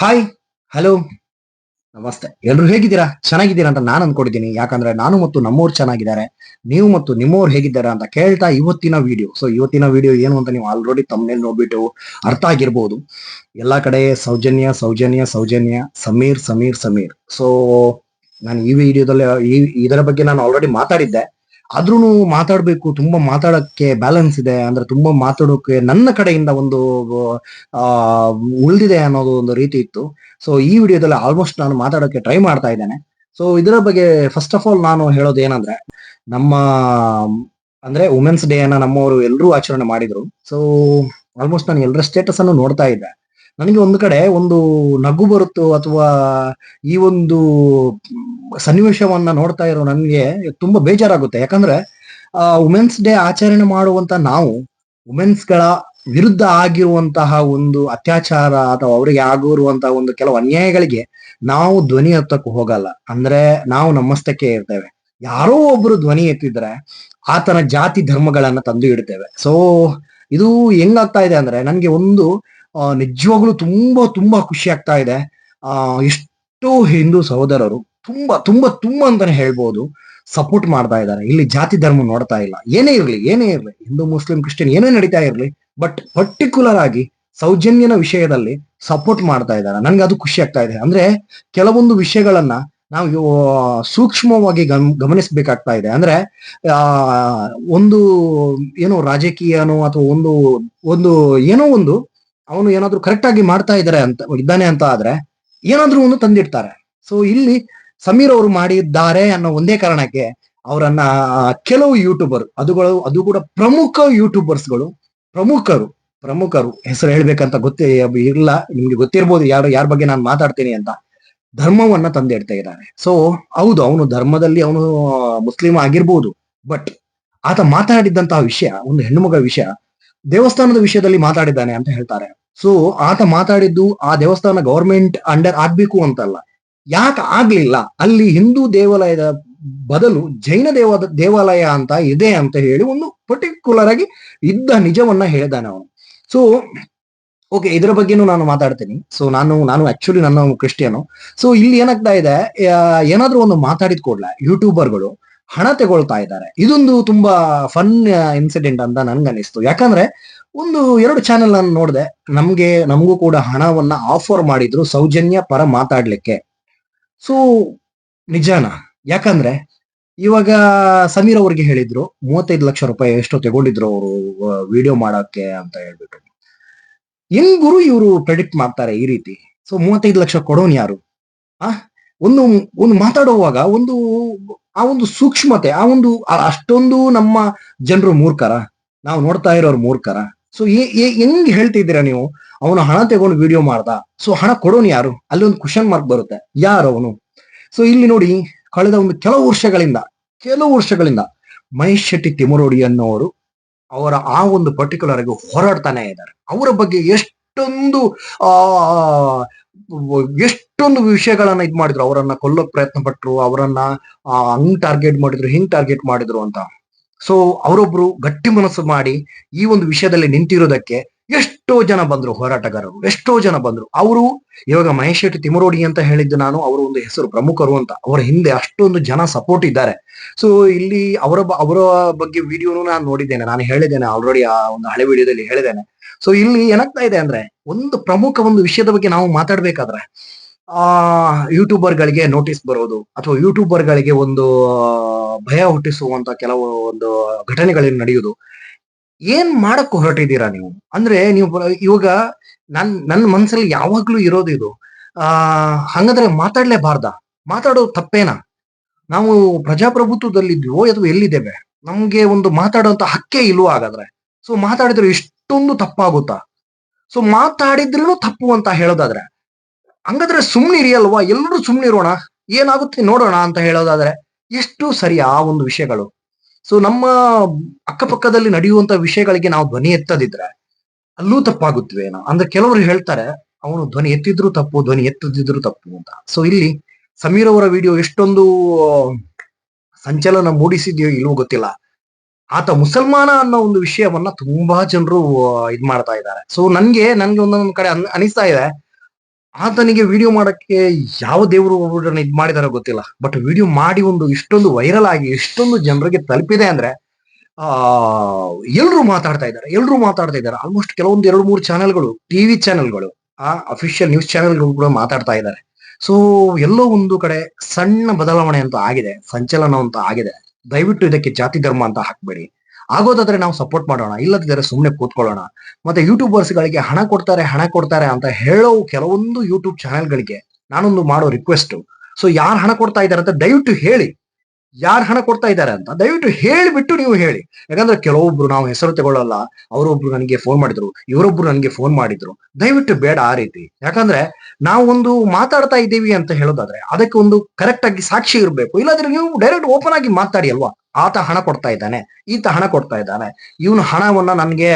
Hi hello ನಮಸ್ತೆ. ಎಲ್ರು ಹೇಗಿದ್ದೀರಾ? ಚೆನ್ನಾಗಿದ್ದೀರಾ ಅಂತ ನಾನು ಅನ್ಕೊಂಡಿದ್ದೀನಿ. ಯಾಕಂದ್ರೆ ನಾನು ಮತ್ತು ನಮ್ಮವ್ರು ಚೆನ್ನಾಗಿದ್ದಾರೆ. ನೀವು ಮತ್ತು ನಿಮ್ಮವ್ರು ಹೇಗಿದ್ದಾರೆ ಅಂತ ಕೇಳ್ತಾ ಇವತ್ತಿನ ವಿಡಿಯೋ ಸೊ ಇವತ್ತಿನ ವಿಡಿಯೋ ಏನು ಅಂತ ನೀವು ಆಲ್ರೆಡಿ ತಮ್ಮನೇಲಿ ನೋಡ್ಬಿಟ್ಟು ಅರ್ಥ ಆಗಿರ್ಬೋದು. ಎಲ್ಲ ಕಡೆ ಸೌಜನ್ಯ ಸೌಜನ್ಯ ಸೌಜನ್ಯ, ಸಮೀರ್ ಸಮೀರ್ ಸಮೀರ್. ಸೊ ನಾನು ಈ ವಿಡಿಯೋದಲ್ಲಿ ಈ ಇದರ ಬಗ್ಗೆ ನಾನು ಆಲ್ರೆಡಿ ಮಾತಾಡಿದ್ದೆ. ಆದ್ರೂ ಮಾತಾಡ್ಬೇಕು, ತುಂಬಾ ಮಾತಾಡಕ್ಕೆ ಬ್ಯಾಲೆನ್ಸ್ ಇದೆ, ಅಂದ್ರೆ ತುಂಬಾ ಮಾತಾಡೋಕೆ ನನ್ನ ಕಡೆಯಿಂದ ಒಂದು ಉಳಿದಿದೆ ಅನ್ನೋದು ಒಂದು ರೀತಿ ಇತ್ತು. ಸೊ ಈ ವಿಡಿಯೋದಲ್ಲಿ ಆಲ್ಮೋಸ್ಟ್ ನಾನು ಮಾತಾಡೋಕೆ ಟ್ರೈ ಮಾಡ್ತಾ ಇದ್ದೇನೆ. ಸೊ ಇದರ ಬಗ್ಗೆ ಫಸ್ಟ್ ಆಫ್ ಆಲ್ ನಾನು ಹೇಳೋದು ಏನಂದ್ರೆ, ನಮ್ಮ, ಅಂದ್ರೆ ವುಮೆನ್ಸ್ ಡೇ ಅನ್ನ ನಮ್ಮವರು ಎಲ್ಲರೂ ಆಚರಣೆ ಮಾಡಿದ್ರು. ಸೊ ಆಲ್ಮೋಸ್ಟ್ ನಾನು ಎಲ್ಲರ ಸ್ಟೇಟಸ್ ಅನ್ನು ನೋಡ್ತಾ ಇದ್ದೆ. ನನಗೆ ಒಂದು ಕಡೆ ಒಂದು ನಗು ಬರುತ್ತೋ ಅಥವಾ ಈ ಒಂದು ಸನ್ನಿವೇಶವನ್ನ ನೋಡ್ತಾ ಇರೋ ನನಗೆ ತುಂಬಾ ಬೇಜಾರಾಗುತ್ತೆ. ಯಾಕಂದ್ರೆ ವುಮೆನ್ಸ್ ಡೇ ಆಚರಣೆ ಮಾಡುವಂತ ನಾವು ವುಮೆನ್ಸ್ಗಳ ವಿರುದ್ಧ ಆಗಿರುವಂತಹ ಒಂದು ಅತ್ಯಾಚಾರ ಅಥವಾ ಅವರಿಗೆ ಆಗಿರುವಂತಹ ಒಂದು ಕೆಲವು ಅನ್ಯಾಯಗಳಿಗೆ ನಾವು ಧ್ವನಿ ಎತ್ತಕ್ಕೂ ಹೋಗಲ್ಲ. ಅಂದ್ರೆ, ನಾವು ನಮ್ಮಸ್ತಕ್ಕೆ ಇರ್ತೇವೆ. ಯಾರೋ ಒಬ್ರು ಧ್ವನಿ ಎತ್ತಿದ್ರೆ, ಆತನ ಜಾತಿ ಧರ್ಮಗಳನ್ನ ತಂದು ಇಡ್ತೇವೆ. ಸೊ ಇದು ಹೆಂಗಾಗ್ತಾ ಇದೆ ಅಂದ್ರೆ, ನನ್ಗೆ ಒಂದು ನಿಜವಾಗ್ಲೂ ತುಂಬಾ ತುಂಬಾ ಖುಷಿ ಆಗ್ತಾ ಇದೆ. ಆ, ಎಷ್ಟೋ ಹಿಂದೂ ಸಹೋದರರು ತುಂಬಾ ತುಂಬಾ ತುಂಬಾ ಅಂತಾನೆ ಹೇಳ್ಬೋದು. ಸಪೋರ್ಟ್ ಮಾಡ್ತಾ ಇದ್ದಾರೆ. ಇಲ್ಲಿ ಜಾತಿ ಧರ್ಮ ನೋಡ್ತಾ ಇಲ್ಲ. ಏನೇ ಇರಲಿ ಏನೇ ಇರಲಿ, ಹಿಂದೂ, ಮುಸ್ಲಿಂ, ಕ್ರಿಶ್ಚಿಯನ್ ಏನೇ ನಡೀತಾ ಇರಲಿ ಬಟ್ ಪರ್ಟಿಕ್ಯುಲರ್ ಆಗಿ ಸೌಜನ್ಯನ ವಿಷಯದಲ್ಲಿ ಸಪೋರ್ಟ್ ಮಾಡ್ತಾ ಇದ್ದಾರೆ. ನನ್ಗೆ ಅದು ಖುಷಿ ಆಗ್ತಾ ಇದೆ. ಅಂದ್ರೆ ಕೆಲವೊಂದು ವಿಷಯಗಳನ್ನ ನಾವು ಸೂಕ್ಷ್ಮವಾಗಿ ಗಮ್, ಗಮನಿಸಬೇಕಾಗ್ತಾ ಇದೆ. ಅಂದ್ರೆ, ಆ, ಒಂದು ಏನೋ ರಾಜಕೀಯನೋ ಅಥವಾ ಒಂದು ಒಂದು ಏನೋ ಒಂದು ಅವನು ಏನಾದ್ರೂ ಕರೆಕ್ಟ್ ಆಗಿ ಮಾಡ್ತಾ ಇದ್ದಾರೆ ಅಂತ, ಇದ್ದಾನೆ ಅಂತ ಆದ್ರೆ ಏನಾದ್ರೂ ಒಂದು ತಂದಿಡ್ತಾರೆ. ಸೊ ಇಲ್ಲಿ ಸಮೀರ್ ಅವರು ಮಾಡಿದ್ದಾರೆ ಅನ್ನೋ ಒಂದೇ ಕಾರಣಕ್ಕೆ ಅವರನ್ನ ಕೆಲವು ಯೂಟ್ಯೂಬರ್ ಅದುಗಳು, ಅದು ಕೂಡ ಪ್ರಮುಖ ಯೂಟ್ಯೂಬರ್ಸ್ಗಳು ಪ್ರಮುಖರು ಪ್ರಮುಖರು, ಹೆಸರು ಹೇಳ್ಬೇಕಂತ ಗೊತ್ತೇ ಇಲ್ಲ, ನಿಮ್ಗೆ ಗೊತ್ತಿರ್ಬೋದು ಯಾರು, ಯಾರ ಬಗ್ಗೆ ನಾನು ಮಾತಾಡ್ತೀನಿ ಅಂತ, ಧರ್ಮವನ್ನ ತಂದಿಡ್ತಾ ಇದ್ದಾರೆ. ಸೊ ಹೌದು, ಅವನು ಧರ್ಮದಲ್ಲಿ ಅವನು ಮುಸ್ಲಿಂ ಆಗಿರ್ಬೋದು ಬಟ್ ಆತ ಮಾತಾಡಿದಂತಹ ವಿಷಯ, ಒಂದು ಹೆಣ್ಣುಮಗ ವಿಷಯ, ದೇವಸ್ಥಾನದ ವಿಷಯದಲ್ಲಿ ಮಾತಾಡಿದ್ದಾನೆ ಅಂತ ಹೇಳ್ತಾರೆ. ಸೊ ಆತ ಮಾತಾಡಿದ್ದು ಆ ದೇವಸ್ಥಾನ ಗವರ್ಮೆಂಟ್ ಅಂಡರ್ ಆಗ್ಬೇಕು ಅಂತಲ್ಲ. ಯಾಕೆ ಆಗ್ಲಿಲ್ಲ? ಅಲ್ಲಿ ಹಿಂದೂ ದೇವಾಲಯದ ಬದಲು ಜೈನ ದೇವ, ದೇವಾಲಯ ಅಂತ ಇದೆ ಅಂತ ಹೇಳಿ ಒಂದು ಪರ್ಟಿಕ್ಯುಲರ್ ಆಗಿ ಇದ್ದ ನಿಜವನ್ನ ಹೇಳಿದಾನೆ ಅವನು. ಸೊ ಓಕೆ ಇದರ ಬಗ್ಗೆನೂ ನಾನು ಮಾತಾಡ್ತೀನಿ. ಸೊ ನಾನು ನಾನು ಆಕ್ಚುಲಿ ನನ್ನ ಕ್ರಿಶ್ಚಿಯನು ಸೊ ಇಲ್ಲಿ ಏನಾಗ್ತಾ ಇದೆ ಏನಾದ್ರೂ ಒಂದು ಮಾತಾಡಿದ ಕೂಡಲೇ ಯೂಟ್ಯೂಬರ್ಗಳು ಹಣ ತಗೊಳ್ತಾ ಇದ್ದಾರೆ. ಇದೊಂದು ತುಂಬಾ ಫನ್ ಇನ್ಸಿಡೆಂಟ್ ಅಂತ ನನ್ಗನ್ನಿಸ್ತು. ಯಾಕಂದ್ರೆ ಒಂದು ಎರಡು ಚಾನೆಲ್ ನಾನು ನೋಡಿದೆ, ನಮ್ಗೆ, ನಮಗೂ ಕೂಡ ಹಣವನ್ನ ಆಫರ್ ಮಾಡಿದ್ರು ಸೌಜನ್ಯ ಪರ ಮಾತಾಡ್ಲಿಕ್ಕೆ. ಸೊ ನಿಜಾನ? ಯಾಕಂದ್ರೆ, ಇವಾಗ ಸಮೀರ್ ಅವ್ರಿಗೆ ಹೇಳಿದ್ರು, ಮೂವತ್ತೈದು ಲಕ್ಷ ರೂಪಾಯಿ ಎಷ್ಟೋ ತಗೊಂಡಿದ್ರು ಅವರು ವಿಡಿಯೋ ಮಾಡಕ್ಕೆ ಅಂತ ಹೇಳ್ಬಿಟ್ಟು. ಗುರು ಇವರು ಪ್ರೆಡಿಕ್ಟ್ ಮಾಡ್ತಾರೆ ಈ ರೀತಿ? ಸೊ ಮೂವತ್ತೈದು ಲಕ್ಷ ಕೊಡೋನ್ ಯಾರು? ಆ? ಒಂದು ಒಂದು ಮಾತಾಡುವಾಗ ಒಂದು, ಆ ಒಂದು ಸೂಕ್ಷ್ಮತೆ, ಆ ಒಂದು ಅಷ್ಟೊಂದು ನಮ್ಮ ಜನರು ಮೂರ್ಖರ. ನಾವು ನೋಡ್ತಾ ಇರೋರು ಮೂರ್ಖರ. ಸೊ ಹೆಂಗ್ ಹೇಳ್ತಿದ್ದೀರಾ ನೀವು? ಅವನು ಹಣ ತಗೊಂಡು ವಿಡಿಯೋ ಮಾಡ್ದ. ಸೊ ಹಣ ಕೊಡೋನು ಯಾರು? ಅಲ್ಲಿ ಒಂದು ಕ್ವಶನ್ ಮಾರ್ಕ್ ಬರುತ್ತೆ. ಯಾರು ಅವನು ಸೊ ಇಲ್ಲಿ ನೋಡಿ, ಕಳೆದ ಒಂದು ಕೆಲವು ವರ್ಷಗಳಿಂದ ಕೆಲವು ವರ್ಷಗಳಿಂದ ಮಹೇಶ್ ಶೆಟ್ಟಿ ತಿಮರೋಡಿ ಅನ್ನೋರು ಅವರ ಆ ಒಂದು ಪರ್ಟಿಕ್ಯುಲರ್ ಆಗಿ ಹೋರಾಡ್ತಾನೆ ಇದ್ದಾರೆ. ಅವರ ಬಗ್ಗೆ ಎಷ್ಟೊಂದು, ಆ, ಎಷ್ಟೊಂದು ವಿಷಯಗಳನ್ನ ಇದ್ ಮಾಡಿದ್ರು. ಅವರನ್ನ ಕೊಲ್ಲೋಕ್ ಪ್ರಯತ್ನ ಪಟ್ರು, ಅವರನ್ನ ಹಂಗ್ ಟಾರ್ಗೆಟ್ ಮಾಡಿದ್ರು, ಹಿಂಗ್ ಟಾರ್ಗೆಟ್ ಮಾಡಿದ್ರು ಅಂತ. ಸೊ ಅವರೊಬ್ರು ಗಟ್ಟಿ ಮನಸ್ಸು ಮಾಡಿ ಈ ಒಂದು ವಿಷಯದಲ್ಲಿ ನಿಂತಿರೋದಕ್ಕೆ ಎಷ್ಟೋ ಜನ ಬಂದ್ರು, ಹೋರಾಟಗಾರರು, ಎಷ್ಟೋ ಜನ ಬಂದ್ರು. ಅವರು ಇವಾಗ ಮಹೇಶ್ ಶೆಟ್ಟಿ ತಿಮರೋಡಿ ಅಂತ ಹೇಳಿದ್ದು ನಾನು, ಅವರ ಒಂದು ಹೆಸರು ಪ್ರಮುಖರು ಅಂತ. ಅವರ ಹಿಂದೆ ಅಷ್ಟೊಂದು ಜನ ಸಪೋರ್ಟ್ ಇದ್ದಾರೆ. ಸೊ ಇಲ್ಲಿ ಅವರ ಅವರ ಬಗ್ಗೆ ವಿಡಿಯೋನು ನಾನು ನೋಡಿದ್ದೇನೆ. ನಾನು ಹೇಳಿದ್ದೇನೆ ಆಲ್ರೆಡಿ ಆ ಒಂದು ಹಳೆ ವಿಡಿಯೋದಲ್ಲಿ ಹೇಳಿದ್ದೇನೆ. ಸೊ ಇಲ್ಲಿ ಏನಾಗ್ತಾ ಇದೆ ಅಂದ್ರೆ, ಒಂದು ಪ್ರಮುಖ ಒಂದು ವಿಷಯದ ಬಗ್ಗೆ ನಾವು ಮಾತಾಡ್ಬೇಕಾದ್ರೆ, ಆ ಯೂಟ್ಯೂಬರ್ ಗಳಿಗೆ ನೋಟಿಸ್ ಬರೋದು, ಅಥವಾ ಯೂಟ್ಯೂಬರ್ ಗಳಿಗೆ ಒಂದು ಭಯ ಹುಟ್ಟಿಸುವಂತ ಕೆಲವು ಒಂದು ಘಟನೆಗಳೇನು ನಡೆಯುವುದು ಏನ್ ಮಾಡಕ್ ಹೊರಟಿದ್ದೀರಾ ನೀವು? ಅಂದ್ರೆ ನೀವು ಇವಾಗ ನನ್ ನನ್ನ ಮನಸ್ಸಲ್ಲಿ ಯಾವಾಗ್ಲೂ ಇರೋದು ಇದು, ಆ, ಹಂಗಂದ್ರೆ ಮಾತಾಡ್ಲೇಬಾರ್ದ. ಮಾತಾಡೋದು ತಪ್ಪೇನಾ? ನಾವು ಪ್ರಜಾಪ್ರಭುತ್ವದಲ್ಲಿದ್ವೋ ಅಥವಾ ಎಲ್ಲಿದ್ದೇವೆ? ನಮ್ಗೆ ಒಂದು ಮಾತಾಡುವಂತ ಹಕ್ಕೇ ಇಲ್ವೋ ಹಾಗಾದ್ರೆ? ಸೊ, ಮಾತಾಡಿದ್ರೆ ಇಷ್ಟೊಂದು ತಪ್ಪಾಗುತ್ತಾ? ಸೊ ಮಾತಾಡಿದ್ರೂ ತಪ್ಪು ಅಂತ ಹೇಳೋದಾದ್ರೆ, ಹಂಗಾದ್ರೆ ಸುಮ್ನಿರಿಯಲ್ವಾ ಎಲ್ಲರೂ ಸುಮ್ನಿರೋಣ. ಏನಾಗುತ್ತೆ ನೋಡೋಣ ಅಂತ ಹೇಳೋದಾದ್ರೆ ಎಷ್ಟು ಸರಿ ಆ ಒಂದು ವಿಷಯಗಳು. ಸೊ ನಮ್ಮ ಅಕ್ಕಪಕ್ಕದಲ್ಲಿ ನಡೆಯುವಂತ ವಿಷಯಗಳಿಗೆ ನಾವು ಧ್ವನಿ ಎತ್ತದಿದ್ರೆ ಅಲ್ಲೂ ತಪ್ಪಾಗುತ್ತವೇನೋ ಅಂದ್ರೆ ಕೆಲವರು ಹೇಳ್ತಾರೆ, ಅವನು ಧ್ವನಿ ಎತ್ತಿದ್ರು ತಪ್ಪು, ಧ್ವನಿ ಎತ್ತದಿದ್ರು ತಪ್ಪು ಅಂತ. ಸೊ ಇಲ್ಲಿ ಸಮೀರ್ ಅವರ ವಿಡಿಯೋ ಎಷ್ಟೊಂದು ಸಂಚಲನ ಮೂಡಿಸಿದೆಯೋ ಇಲ್ವೋ ಗೊತ್ತಿಲ್ಲ. ಆತ ಮುಸಲ್ಮಾನ ಅನ್ನೋ ಒಂದು ವಿಷಯವನ್ನ ತುಂಬಾ ಜನರು ಇದ್ ಮಾಡ್ತಾ ಇದ್ದಾರೆ. ಸೊ ನನ್ಗೆ ನನ್ಗೆ ಒಂದೊಂದ್ ಕಡೆ ಅನ್- ಅನಿಸ್ತಾ ಇದೆ. ಆತನಿಗೆ ವಿಡಿಯೋ ಮಾಡಕ್ಕೆ ಯಾವ ದೇವರು ಒಬ್ಬರನ್ನ ಇದ್ ಮಾಡಿದಾರೋ ಗೊತ್ತಿಲ್ಲ. ಬಟ್ ವಿಡಿಯೋ ಮಾಡಿ ಒಂದು ಇಷ್ಟೊಂದು ವೈರಲ್ ಆಗಿ ಇಷ್ಟೊಂದು ಜನರಿಗೆ ತಲುಪಿದೆ ಅಂದ್ರೆ, ಆ, ಎಲ್ರು ಮಾತಾಡ್ತಾ ಇದ್ದಾರೆ, ಎಲ್ರು ಮಾತಾಡ್ತಾ ಇದ್ದಾರೆ. ಆಲ್ಮೋಸ್ಟ್ ಕೆಲವೊಂದು ಎರಡು ಮೂರು ಚಾನೆಲ್ಗಳು ಟಿವಿ ಚಾನೆಲ್ಗಳು ಆ ಅಫಿಷಿಯಲ್ ನ್ಯೂಸ್ ಚಾನೆಲ್ಗಳು ಕೂಡ ಮಾತಾಡ್ತಾ ಇದ್ದಾರೆ. ಸೊ ಎಲ್ಲೋ ಒಂದು ಕಡೆ ಸಣ್ಣ ಬದಲಾವಣೆ ಅಂತ ಆಗಿದೆ, ಸಂಚಲನ ಅಂತ ಆಗಿದೆ. ದಯವಿಟ್ಟು ಇದಕ್ಕೆ ಜಾತಿ ಧರ್ಮ ಅಂತ ಹಾಕ್ಬೇಡಿ. ಆಗೋದಾದ್ರೆ ನಾವು ಸಪೋರ್ಟ್ ಮಾಡೋಣ ಇಲ್ಲದಿದ್ದರೆ ಸುಮ್ಮನೆ ಕೂತ್ಕೊಳ್ಳೋಣ. ಮತ್ತೆ ಯೂಟ್ಯೂಬರ್ಸ್ ಗಳಿಗೆ ಹಣ ಕೊಡ್ತಾರೆ ಹಣ ಕೊಡ್ತಾರೆ ಅಂತ ಹೇಳೋ ಕೆಲವೊಂದು ಯೂಟ್ಯೂಬ್ ಚಾನೆಲ್ಗಳಿಗೆ ನಾನೊಂದು ಮಾಡೋ ರಿಕ್ವೆಸ್ಟ್ ಸೊ ಯಾರು ಹಣ ಕೊಡ್ತಾ ಇದ್ದಾರೆ ಅಂತ ದಯವಿಟ್ಟು ಹೇಳಿ. ಯಾರು ಹಣ ಕೊಡ್ತಾ ಇದ್ದಾರೆ ಅಂತ ದಯವಿಟ್ಟು ಹೇಳಿಬಿಟ್ಟು ನೀವು ಹೇಳಿ. ಯಾಕಂದ್ರೆ ಕೆಲವೊಬ್ರು ನಾವು ಹೆಸರು ತಗೊಳ್ಳಲ್ಲ, ಅವರೊಬ್ರು ನನಗೆ ಫೋನ್ ಮಾಡಿದ್ರು, ಇವರೊಬ್ರು ನನಗೆ ಫೋನ್ ಮಾಡಿದ್ರು. ದಯವಿಟ್ಟು ಬೇಡ ಆ ರೀತಿ. ಯಾಕಂದ್ರೆ ನಾವು ಒಂದು ಮಾತಾಡ್ತಾ ಇದ್ದೀವಿ ಅಂತ ಹೇಳೋದಾದ್ರೆ ಅದಕ್ಕೆ ಒಂದು ಕರೆಕ್ಟ್ ಆಗಿ ಸಾಕ್ಷಿ ಇರಬೇಕು. ಇಲ್ಲಾದ್ರೆ ನೀವು ಡೈರೆಕ್ಟ್ ಓಪನ್ ಆಗಿ ಮಾತಾಡಿ ಅಲ್ವಾ? ಆತ ಹಣ ಕೊಡ್ತಾ ಇದ್ದಾನೆ, ಈತ ಹಣ ಕೊಡ್ತಾ ಇದ್ದಾನೆ, ಇವನು ಹಣವನ್ನ ನನಗೆ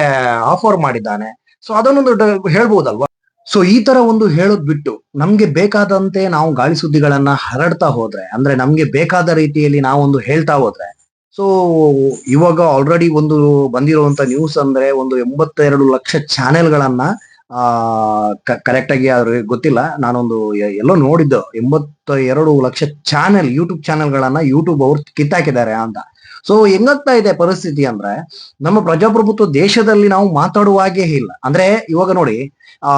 ಆಫರ್ ಮಾಡಿದ್ದಾನೆ. ಸೊ ಅದನ್ನೊಂದು ಹೇಳ್ಬೋದಲ್ವಾ? ಸೊ ಈ ತರ ಒಂದು ಹೇಳೋದ್ ಬಿಟ್ಟು ನಮ್ಗೆ ಬೇಕಾದಂತೆ ನಾವು ಗಾಳಿ ಸುದ್ದಿಗಳನ್ನ ಹರಡ್ತಾ ಹೋದ್ರೆ, ಅಂದ್ರೆ ನಮ್ಗೆ ಬೇಕಾದ ರೀತಿಯಲ್ಲಿ ನಾವೊಂದು ಹೇಳ್ತಾ ಹೋದ್ರೆ ಸೊ ಇವಾಗ ಆಲ್ರೆಡಿ ಒಂದು ಬಂದಿರುವಂತ ನ್ಯೂಸ್ ಅಂದ್ರೆ ಒಂದು ಎಂಬತ್ತೆರಡು ಲಕ್ಷ ಚಾನೆಲ್ಗಳನ್ನ ಆ ಕರೆಕ್ಟ್ ಆಗಿ ಅವ್ರಿಗೆ ಗೊತ್ತಿಲ್ಲ. ನಾನೊಂದು ಎಲ್ಲೋ ನೋಡಿದ್ದು. ಎಂಬತ್ತ ಎರಡು ಲಕ್ಷ ಚಾನೆಲ್ ಯೂಟ್ಯೂಬ್ ಚಾನೆಲ್ಗಳನ್ನ ಯೂಟ್ಯೂಬ್ ಅವ್ರು ಕಿತ್ತಾಕಿದ್ದಾರೆ ಅಂತ. ಸೊ ಹೆಂಗಾಗ್ತಾ ಇದೆ ಪರಿಸ್ಥಿತಿ ಅಂದ್ರೆ, ನಮ್ಮ ಪ್ರಜಾಪ್ರಭುತ್ವ ದೇಶದಲ್ಲಿ ನಾವು ಮಾತಾಡುವ ಹಾಗೆ ಇಲ್ಲ. ಅಂದ್ರೆ, ಇವಾಗ ನೋಡಿ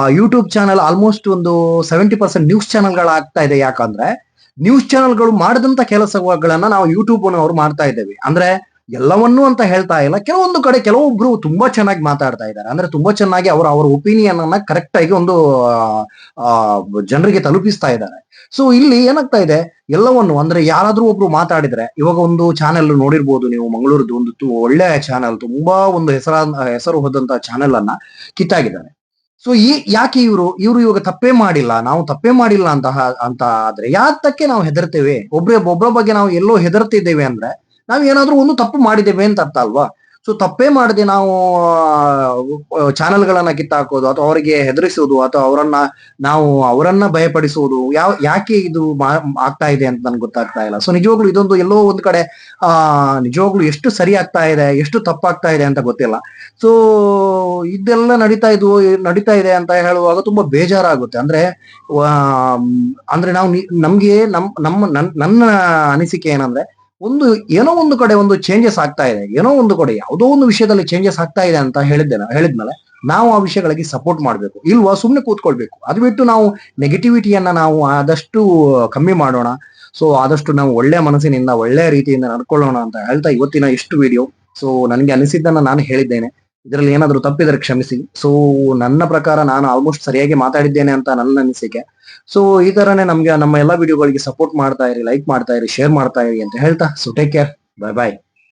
ಯೂಟ್ಯೂಬ್ ಚಾನೆಲ್ ಆಲ್ಮೋಸ್ಟ್ ಒಂದು ಸೆವೆಂಟಿ ಪರ್ಸೆಂಟ್ ನ್ಯೂಸ್ ಚಾನೆಲ್ಗಳಾಗ್ತಾ ಇದೆ. ಯಾಕಂದ್ರೆ ನ್ಯೂಸ್ ಚಾನೆಲ್ಗಳು ಮಾಡಿದಂತ ಕೆಲಸಗಳನ್ನ ನಾವು ಯೂಟ್ಯೂಬ್ ಅವ್ರು ಮಾಡ್ತಾ ಇದ್ದೇವೆ. ಅಂದ್ರೆ ಎಲ್ಲವನ್ನೂ ಅಂತ ಹೇಳ್ತಾ ಇಲ್ಲ. ಕೆಲವೊಂದು ಕಡೆ ಕೆಲವೊಬ್ರು ತುಂಬಾ ಚೆನ್ನಾಗಿ ಮಾತಾಡ್ತಾ ಇದ್ದಾರೆ. ಅಂದ್ರೆ ತುಂಬಾ ಚೆನ್ನಾಗಿ ಅವರ ಅವರ ಒಪಿನಿಯನ್ ಅನ್ನ ಕರೆಕ್ಟ್ ಆಗಿ ಒಂದು ಜನರಿಗೆ ತಲುಪಿಸ್ತಾ ಇದ್ದಾರೆ. ಸೊ ಇಲ್ಲಿ ಏನಾಗ್ತಾ ಇದೆ? ಎಲ್ಲವನ್ನು ಅಂದ್ರೆ ಯಾರಾದ್ರೂ ಒಬ್ರು ಮಾತಾಡಿದ್ರೆ, ಇವಾಗ ಒಂದು ಚಾನೆಲ್ ನೋಡಿರ್ಬೋದು ನೀವು ಮಂಗಳೂರದ್ದು ಒಂದು ಒಳ್ಳೆ ಚಾನೆಲ್ ತುಂಬಾ ಒಂದು ಹೆಸರ, ಹೆಸರು ಹೋದಂತ ಚಾನೆಲ್ ಅನ್ನ ಕಿತ್ತಾಗಿದ್ದಾರೆ. ಸೊ ಈ, ಯಾಕೆ ಇವರು ಇವರು ಇವಾಗ ತಪ್ಪೇ ಮಾಡಿಲ್ಲ, ನಾವು ತಪ್ಪೇ ಮಾಡಿಲ್ಲ ಅಂತ ಅಂತ ಆದ್ರೆ ಯಾತಕ್ಕೆ ನಾವು ಹೆದರ್ತೇವೆ? ಒಬ್ರೆ, ಒಬ್ಬರ ಬಗ್ಗೆ ನಾವು ಎಲ್ಲೋ ಹೆದರ್ತಿದ್ದೇವೆ ಅಂದ್ರೆ ನಾವು ಏನಾದ್ರೂ ಒಂದು ತಪ್ಪು ಮಾಡಿದ್ದೇವೆ ಅಂತ ಅರ್ಥ ಅಲ್ವಾ? ಸೊ ತಪ್ಪೇ ಮಾಡದೆ ನಾವು ಚಾನೆಲ್ಗಳನ್ನ ಕಿತ್ತಾಕೋದು ಅಥವಾ ಅವರಿಗೆ ಹೆದರಿಸೋದು ಅಥವಾ ಅವರನ್ನ ನಾವು ಅವರನ್ನ ಭಯಪಡಿಸುವುದು ಯಾವ, ಯಾಕೆ ಇದು ಆಗ್ತಾ ಇದೆ ಅಂತ ನನ್ಗೆ ಗೊತ್ತಾಗ್ತಾ ಇಲ್ಲ. ಸೊ ನಿಜವಾಗ್ಲು ಇದೊಂದು ಎಲ್ಲೋ ಒಂದ್ ಕಡೆ, ಆ, ನಿಜವಾಗ್ಲು ಎಷ್ಟು ಸರಿ ಆಗ್ತಾ ಇದೆ, ಎಷ್ಟು ತಪ್ಪಾಗ್ತಾ ಇದೆ ಅಂತ ಗೊತ್ತಿಲ್ಲ. ಸೊ ಇದೆಲ್ಲ ನಡೀತಾ ಇದು, ನಡೀತಾ ಇದೆ ಅಂತ ಹೇಳುವಾಗ ತುಂಬಾ ಬೇಜಾರಾಗುತ್ತೆ. ಅಂದ್ರೆ ಅಂದ್ರೆ ನಾವು ನಮ್ಗೆ ನಮ್, ನಮ್ಮ ನನ್ನ ಅನಿಸಿಕೆ ಏನಂದ್ರೆ ಒಂದು ಏನೋ ಒಂದು ಕಡೆ ಒಂದು ಚೇಂಜಸ್ ಆಗ್ತಾ ಇದೆ. ಏನೋ ಒಂದು ಕಡೆ ಯಾವುದೋ ಒಂದು ವಿಷಯದಲ್ಲಿ ಚೇಂಜಸ್ ಆಗ್ತಾ ಇದೆ ಅಂತ ಹೇಳಿದ್ದೆ ಹೇಳಿದ್ಮೇಲೆ ನಾವು ಆ ವಿಷಯಗಳಿಗೆ ಸಪೋರ್ಟ್ ಮಾಡಬೇಕು. ಇಲ್ವಾ? ಸುಮ್ಮನೆ ಕೂತ್ಕೊಳ್ಬೇಕು. ಅದು ಬಿಟ್ಟು ನಾವು ನೆಗೆಟಿವಿಟಿಯನ್ನ ನಾವು ಆದಷ್ಟು ಕಮ್ಮಿ ಮಾಡೋಣ. ಸೊ ಆದಷ್ಟು ನಾವು ಒಳ್ಳೆ ಮನಸ್ಸಿನಿಂದ ಒಳ್ಳೆ ರೀತಿಯಿಂದ ನಡ್ಕೊಳ್ಳೋಣ ಅಂತ ಹೇಳ್ತಾ ಇವತ್ತಿನ ಇಷ್ಟು ವಿಡಿಯೋ ಸೊ ನನಗೆ ಅನಿಸಿದ್ದನ್ನ ನಾನು ಹೇಳಿದ್ದೇನೆ. ಇದರಲ್ಲಿ ಏನಾದರೂ ತಪ್ಪಿದರೆ ಕ್ಷಮಿಸಿ. ಸೊ ನನ್ನ ಪ್ರಕಾರ ನಾನು ಆಲ್ಮೋಸ್ಟ್ ಸರಿಯಾಗಿ ಮಾತಾಡಿದ್ದೇನೆ ಅಂತ ನನ್ನ ಅನಿಸಿಕೆ. ಸೊ ಈ ತರನೇ ನಮ್ಗೆ ನಮ್ಮ ಎಲ್ಲಾ ವಿಡಿಯೋಗಳಿಗೆ ಸಪೋರ್ಟ್ ಮಾಡ್ತಾ ಇರಿ ಲೈಕ್ ಮಾಡ್ತಾ ಇರಿ ಶೇರ್ ಮಾಡ್ತಾ ಇರಿ ಅಂತ ಹೇಳ್ತಾ. So take care bye bye